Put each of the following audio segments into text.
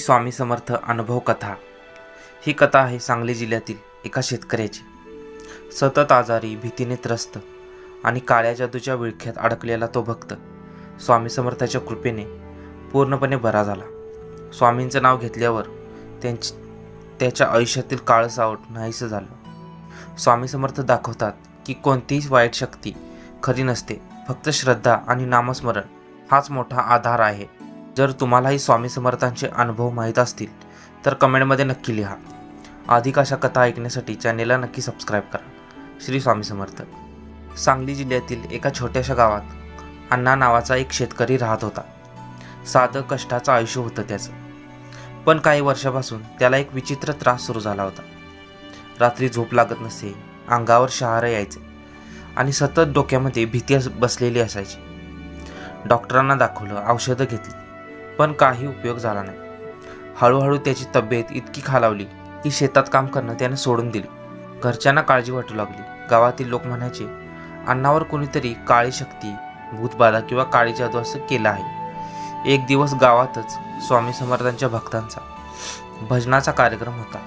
स्वामी समर्थ अनुभव कथा. ही कथा आहे सांगली जिल्ह्यातील एका शेतकऱ्याची. सतत आजारी भीतीने त्रस्त आणि काळ्या जादूच्या विळख्यात अडकलेला तो भक्त स्वामी समर्थाच्या कृपेने पूर्णपणे बरा झाला. स्वामींचं नाव घेतल्यावर त्यांची त्याच्या आयुष्यातील काळसावट नाहीसं झालं. स्वामी समर्थ दाखवतात की कोणतीही वाईट शक्ती खरी नसते. फक्त श्रद्धा आणि नामस्मरण हाच मोठा आधार आहे. जर तुम्हालाही स्वामी समर्थांचे अनुभव माहीत असतील तर कमेंटमध्ये नक्की लिहा. अधिक अशा कथा ऐकण्यासाठी चॅनेलला नक्की सबस्क्राईब करा. श्री स्वामी समर्थ. सांगली जिल्ह्यातील एका छोट्याशा गावात अण्णा नावाचा एक शेतकरी राहत होता. साधं कष्टाचं आयुष्य होतं त्याचं. पण काही वर्षापासून त्याला एक विचित्र त्रास सुरू झाला होता. रात्री झोप लागत नसे अंगावर शहारं यायचे आणि सतत डोक्यामध्ये भीती अस- बसलेली असायची. डॉक्टरांना दाखवलं औषधं घेतली. पण काही उपयोग झाला नाही. हळूहळू त्याची तब्येत इतकी खालावली की शेतात काम करणं त्याने सोडून दिले. घरच्यांना काळजी वाटू लागली. गावातील लोक म्हणायचे अण्णावर कोणीतरी काळी शक्ती भूतबाधा किंवा काळी जादू असं केलं आहे. एक दिवस गावातच स्वामी समर्थांच्या भक्तांचा भजनाचा कार्यक्रम होता.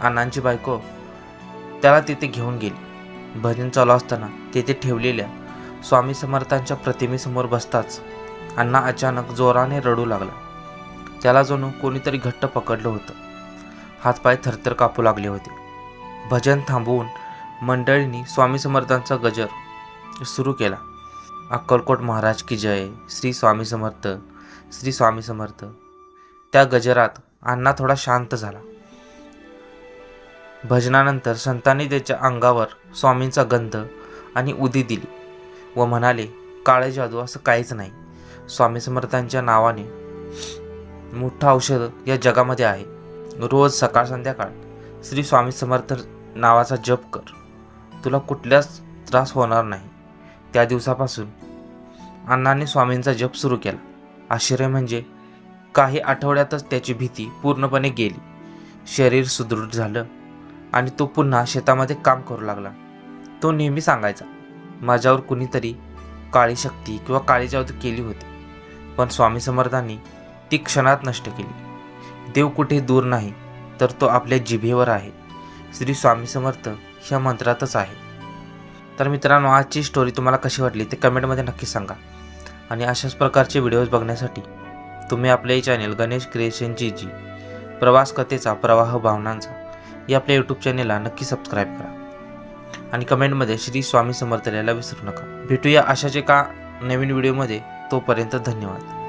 अण्णांची बायको त्याला तिथे घेऊन गेली. भजन चालू असताना तेथे ठेवलेल्या स्वामी समर्थांच्या प्रतिमेसमोर बसताच अण्णा अचानक जोराने रडू लागला. त्याला जणू कोणीतरी घट्ट पकडलं होतं. हातपाय थरथर कापू लागले होते. भजन थांबवून मंडळींनी स्वामी समर्थांचा गजर सुरू केला. अक्कलकोट महाराज की जय श्री स्वामी समर्थ श्री स्वामी समर्थ. त्या गजरात अण्णा थोडा शांत झाला. भजनानंतर संतांनी त्याच्या अंगावर स्वामींचा गंध आणि उदी दिली व म्हणाले काळे जादू असं काहीच नाही. स्वामी समर्थांच्या नावाने मोठं औषध या जगामध्ये आहे. रोज सकाळ संध्याकाळ श्री स्वामी समर्थ नावाचा जप कर. तुला कुठल्याच त्रास होणार नाही. त्या दिवसापासून अण्णाने स्वामींचा जप सुरू केला. आश्चर्य म्हणजे काही आठवड्यातच त्याची भीती पूर्णपणे गेली. शरीर सुदृढ झालं आणि तो पुन्हा शेतामध्ये काम करू लागला. तो नेहमी सांगायचा माझ्यावर कुणीतरी काळी शक्ती किंवा काळी जादू केली होती. पण स्वामी समर्थांनी ती क्षणात नष्ट केली. देव कुठे दूर नाही तर तो आपल्या जिभेवर आहे. श्री स्वामी समर्थ ह्या मंत्रातच आहे. तर मित्रांनो आजची स्टोरी तुम्हाला कशी वाटली ते कमेंटमध्ये नक्की सांगा. आणि अशाच प्रकारचे व्हिडिओज बघण्यासाठी तुम्ही आपले चॅनेल गणेश क्रिएशनची जी प्रवास कथेचा प्रवाह भावनांचा या आपल्या यूट्यूब चॅनेलला नक्की सबस्क्राईब करा. आणि कमेंटमध्ये श्री स्वामी समर्थ लिहायला विसरू नका. भेटूया अशाच एका नवीन व्हिडिओमध्ये तोपर्यंत धन्यवाद.